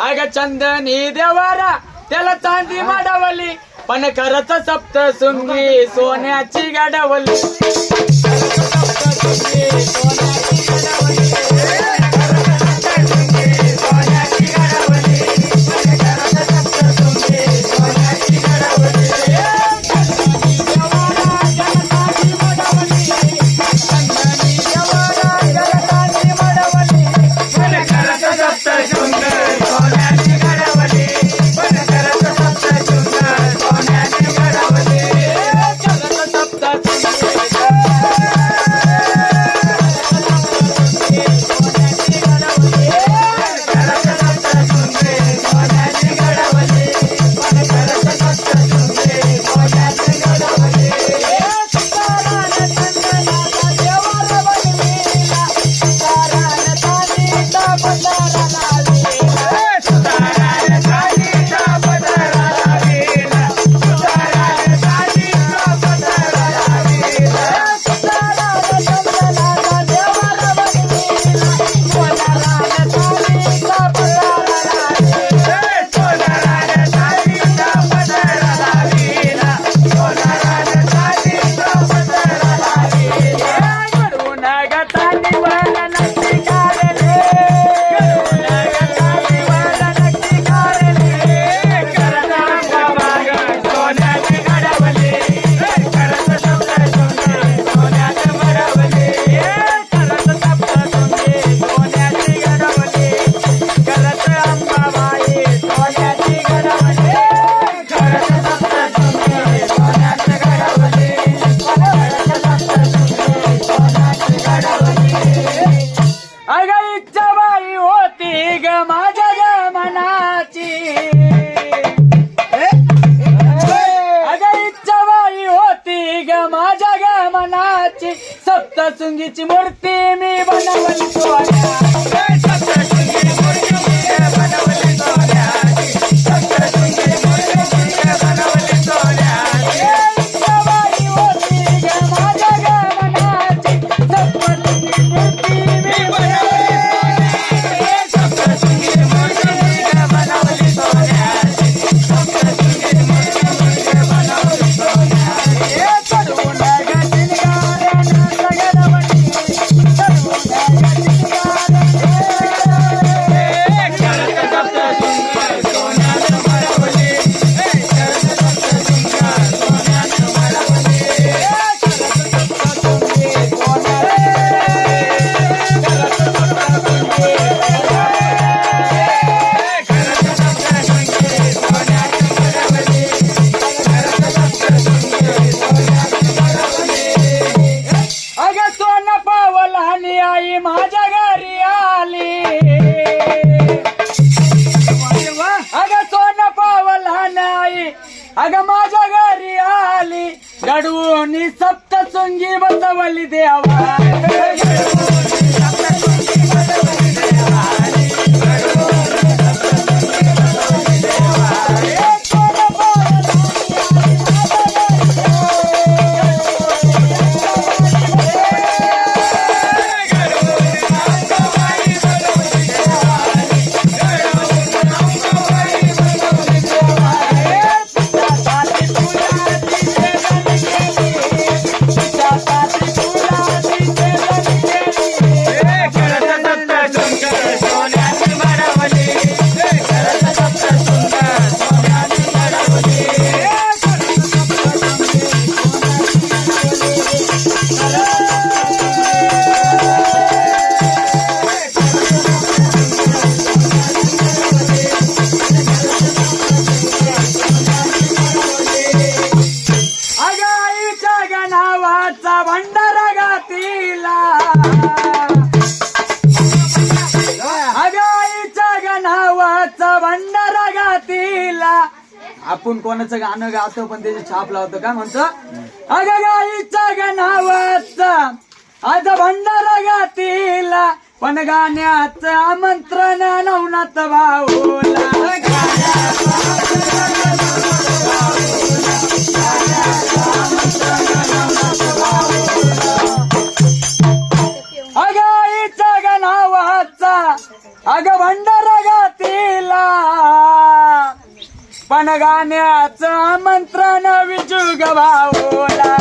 अग चंदनी देवारा त्याला चांदी माडवली. पण खरंच सप्त सुंगी सोन्याची गाडवली. सप्तशृंगीची मूर्ती मी बनवली. अग माझ्या घरी आली गडवून सप्तशृंगी बसवली देवा आपण कोणाचं गाणं गातो पण त्याची छाप लावतो. काय म्हणतो? अग गाईच्या गणावाचा आज भंडारा गातीला. पण गाण्याचं आमंत्रण नवनाथ भाऊला. अग भंडारा गातीला पण गाण्याचं आमंत्रण विजुग भाऊला.